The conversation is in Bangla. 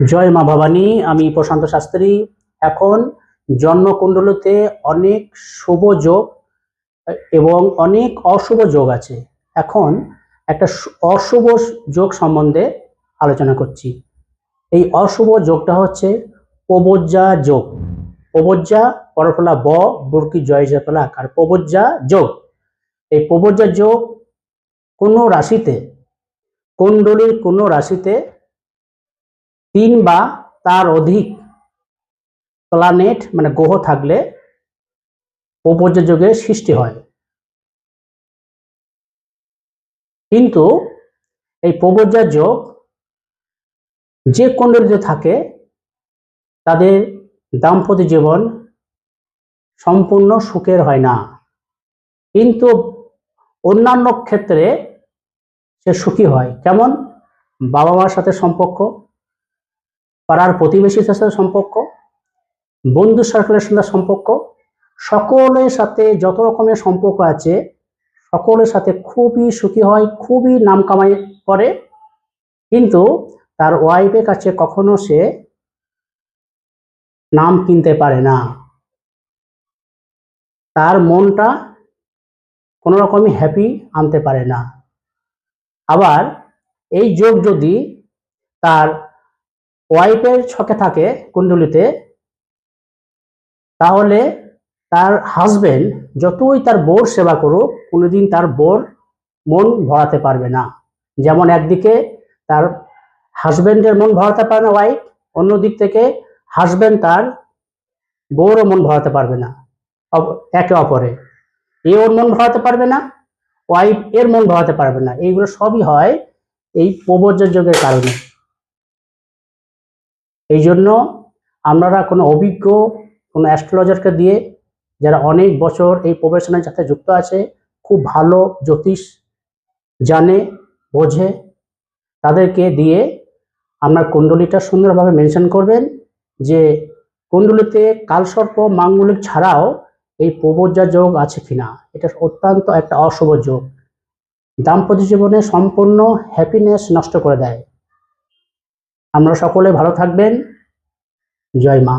জয় মা ভবানী, আমি প্রশান্ত শাস্ত্রী। এখন জন্মকুণ্ডলীতে অনেক শুভ যোগ এবং অনেক অশুভ যোগ আছে। এখন একটা অশুভ যোগ সম্বন্ধে আলোচনা করছি। এই অশুভ যোগটা হচ্ছে প্রবজ্জা যোগ। প্রবজ্জা, পরফলা, ব, বুরকি, জয়, জয়ফলা আর প্রবজ্জা যোগ। এই প্রবজ্জা যোগ কোনো রাশিতে, কুণ্ডলীর কোনো রাশিতে তিন বা তার অধিক প্ল্যানেট মানে গ্রহ থাকলে প্রপঞ্চ যোগের সৃষ্টি হয়। কিন্তু এই প্রবজ্জা যোগ যে কুণ্ডলীতে থাকে, তাদের দাম্পত্য জীবন সম্পূর্ণ সুখের হয় না। কিন্তু অন্যান্য ক্ষেত্রে সে সুখী হয়। কেমন? বাবা মার সাথে সম্পর্ক পাড়ার প্রতিবেশীর সাথে সম্পর্ক, বন্ধু সার্কেলের সাথে সম্পর্ক, সকলের সাথে যত রকমের সম্পর্ক আছে, সকলের সাথে খুবই সুখী হয়, খুবই নাম কামাই করে। কিন্তু তার ওয়াইফের কাছে কখনো সে নাম কিনতে পারে না। তার মনটা কোনো রকমই হ্যাপি আনতে পারে না। আবার এই যোগ যদি তার ওয়াইফের ছকে থাকে কুণ্ডলিতে, তাহলে তার হাজবেন্ড যতই তার বোর সেবা করুক, কোনোদিন তার বোর মন ভরাতে পারবে না। যেমন একদিকে তার হাজবেন্ডের মন ভরাতে পারে না ওয়াইফ অন্য দিক থেকে হাজবেন্ড তার বউরও মন ভরাতে পারবে না একে অপরে এ ওর মন ভরাতে পারবে না ওয়াইফ এর মন ভরাতে পারবে না। এইগুলো সবই হয় এই প্রবজ্জ যোগের কারণে। এই জন্য আপনারা কোনো অভিজ্ঞ, কোনো অ্যাস্ট্রোলজারকে দিয়ে যারা অনেক বছর এই প্রফেশনের সাথে যুক্ত আছে, খুব ভালো জ্যোতিষ জানে, বোঝে, তাদেরকে দিয়ে আপনার কুণ্ডলিটা সুন্দরভাবে মেনশন করবেন যে কুণ্ডলিতে কালসর্প মাঙ্গলিক ছাড়াও এই প্রবজ্জা যোগ আছে কিনা। এটা অত্যন্ত একটা অশুভ যোগ। দাম্পত্য জীবনে সম্পূর্ণ হ্যাপিনেস নষ্ট করে দেয়। আমরা সকলে ভালো থাকবেন। জয় মা।